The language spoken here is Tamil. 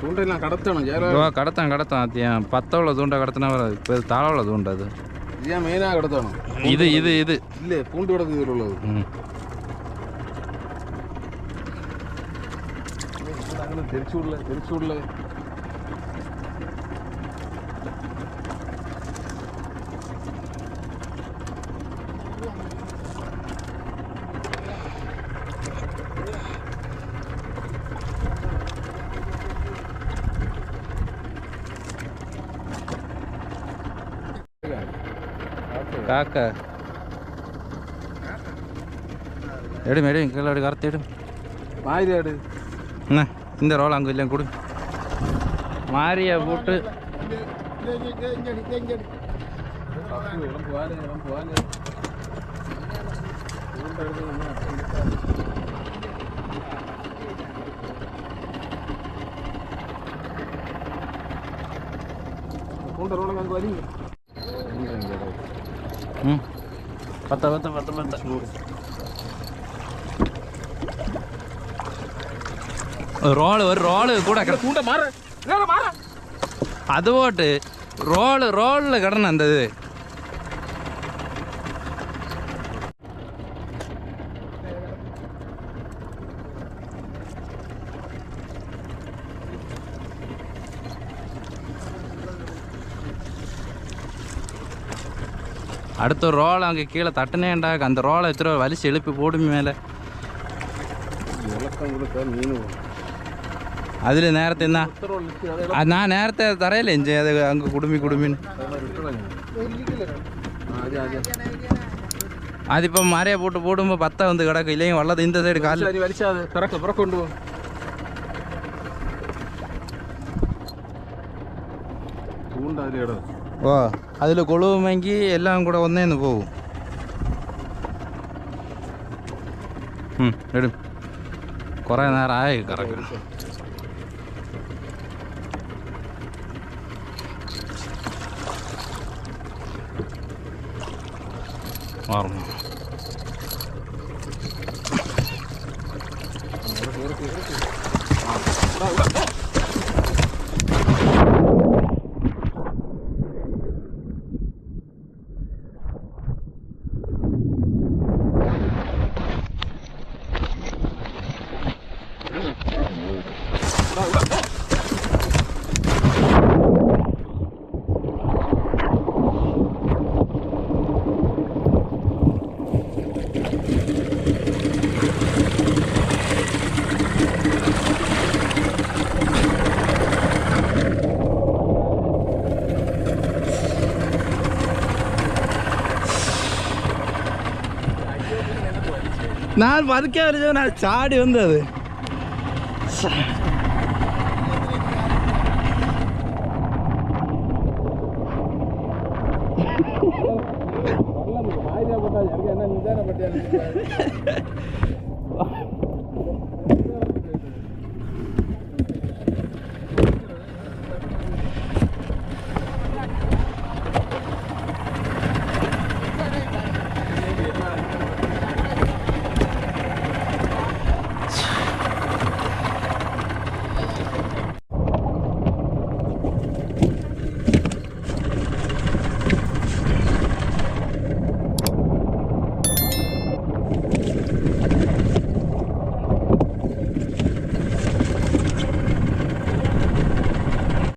தூண்டையெல்லாம் கடத்தணும் ஜெயலலிதா. கடத்தான் கடத்தான் அத்தியம் பத்தவள தூண்டை கடத்தினா வராது இப்போ தாளவள தூண்டை அது ஏன் மெயினாக கடத்தணும்? இது இது இது. இல்லை பூண்டு இதில் உள்ளது. അങ്ങനെ തിരിച്ചുള്ള തിരിച്ചുള്ള കാക്ക. എടി മേടി ഇങ്ങോട്ട് കറുത്തേടും വായിലേട് என்ன? இந்த ரோல் அங்கே இல்லை கொடு. மாறிய போட்டு. பத்த பத்த பத்த பத்த. റോള് ഒരു റോള് കൂടെ കിട- பூண்டை மாற மாற അത് പോട്ട് റോള് റോളിൽ കിടണം എന്താ ഇത് அடுத்த ரோல் அங்கே கீழே தட்டுனேன்டா அந்த ரோலை எத்தனை வலிச்சு எழுப்பி போடும் மேலே விளக்கம் கொடுக்க மீன் അതിൽ നേരത്തെ എന്നാ? ഞാൻ നേരത്തെ തറയല്ലേ എഞ്ചി അത് അങ്ങ് കുടുമി കുടുമിന് അതിപ്പം മരയെ പോട്ട് പോടുമ്പോൾ പത്ത വന്ന് കിടക്കും. ഇല്ലെങ്കിൽ വള്ളത് ഇന്ത സൈഡ് കാലിൽ ഓ അതിൽ കൊളുവുമെങ്കിൽ എല്ലാം കൂടെ ഒന്നേന്ന് പോവും. ഇടും കുറേ നേരമായി കറക്കും Oh, வருது நான் சாடி வந்தது மாயிரியா போட்டா எனக்கு என்ன நிதான பட்டியா